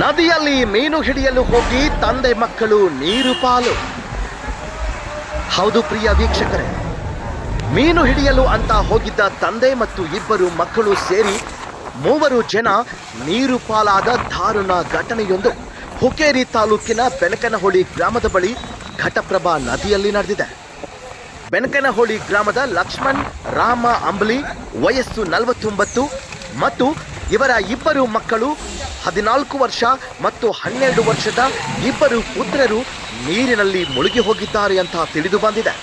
ನದಿಯಲ್ಲಿ ಮೀನು ಹಿಡಿಯಲು ಹೋಗಿ ತಂದೆ ಮಕ್ಕಳು ನೀರು ಪಾಲು. ಹೌದು ಪ್ರಿಯ ವೀಕ್ಷಕರೇ, ಮೀನು ಹಿಡಿಯಲು ಅಂತ ಹೋಗಿದ್ದ ತಂದೆ ಮತ್ತು ಇಬ್ಬರು ಮಕ್ಕಳು ಸೇರಿ ಮೂವರು ಜನ ನೀರು ಪಾಲಾದ ದಾರುಣ ಘಟನೆಯೊಂದು ಹುಕೇರಿ ತಾಲೂಕಿನ ಬೆನಕನಹೊಳಿ ಗ್ರಾಮದ ಬಳಿ ಘಟಪ್ರಭಾ ನದಿಯಲ್ಲಿ ನಡೆದಿದೆ. ಬೆನಕನಹೊಳಿ ಗ್ರಾಮದ ಲಕ್ಷ್ಮಣ್, ರಾಮ ಅಂಬ್ಲಿ ವಯಸ್ಸು ನಲವತ್ತೊಂಬತ್ತು ಮತ್ತು ಇವರ ಇಬ್ಬರು ಮಕ್ಕಳು ಹದಿನಾಲ್ಕು ವರ್ಷ ಮತ್ತು ಹನ್ನೆರಡು ವರ್ಷದ ಇಬ್ಬರು ಪುತ್ರರು ನೀರಿನಲ್ಲಿ ಮುಳುಗಿ ಹೋಗಿದ್ದಾರೆ ಅಂತ ತಿಳಿದು ಬಂದಿದೆ.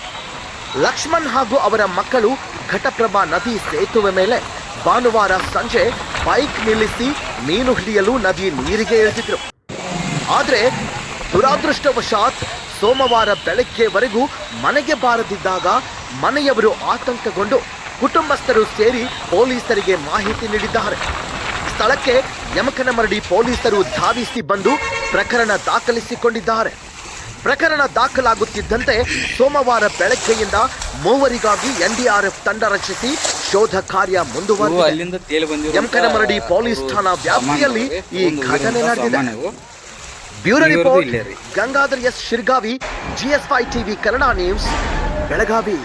ಲಕ್ಷ್ಮಣ್ ಹಾಗೂ ಅವರ ಮಕ್ಕಳು ಘಟಪ್ರಭಾ ನದಿ ಸೇತುವೆ ಮೇಲೆ ಭಾನುವಾರ ಸಂಜೆ ಬೈಕ್ ನಿಲ್ಲಿಸಿ ಮೀನು ಹಿಡಿಯಲು ನದಿ ನೀರಿಗೆ ಇಳಿದಿದ್ರು. ಆದರೆ ದುರಾದೃಷ್ಟವಶಾತ್ ಸೋಮವಾರ ಬೆಳಗ್ಗೆವರೆಗೂ ಮನೆಗೆ ಬಾರದಿದ್ದಾಗ ಮನೆಯವರು ಆತಂಕಗೊಂಡು ಕುಟುಂಬಸ್ಥರು ಸೇರಿ ಪೊಲೀಸರಿಗೆ ಮಾಹಿತಿ ನೀಡಿದ್ದಾರೆ. ಸ್ಥಳಕ್ಕೆ ಯಮಕನಮರಡಿ ಪೊಲೀಸರು ಧಾವಿಸಿ ಬಂದು ಪ್ರಕರಣ ದಾಖಲಿಸಿಕೊಂಡಿದ್ದಾರೆ. ಪ್ರಕರಣ ದಾಖಲಾಗುತ್ತಿದ್ದಂತೆ ಸೋಮವಾರ ಬೆಳಗ್ಗೆಯಿಂದ ಮೂವರಿಗಾಗಿ ಎನ್ಡಿಆರ್ಎಫ್ ತಂಡ ರಚಿಸಿ ಶೋಧ ಕಾರ್ಯ ಮುಂದುವರೆದಿದೆ. ಯಮಕನ ಮರಡಿ ಬಂದಿರೋ ಯಮಕನಮರಡಿ ಪೊಲೀಸ್ ಠಾಣಾ ವ್ಯಾಪ್ತಿಯಲ್ಲಿ ಈ ಘಟನೆ ನಡೆದಿದೆ. Bureau report. Gangadhar S Shirgavi GSI TV Kannada news Belagavi.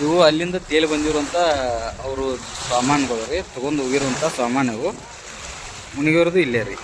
ಇವು ಅಲ್ಲಿಂದ ತೇಲಿ ಬಂದಿರುವಂಥ ಅವರು ಸಾಮಾನುಗಳು ರೀ ತೊಗೊಂಡು ಹೋಗಿರುವಂಥ ಸಾಮಾನು ಇವು. ಮುನಿಗಿರೋದು ಇಲ್ಲೇ ರೀ.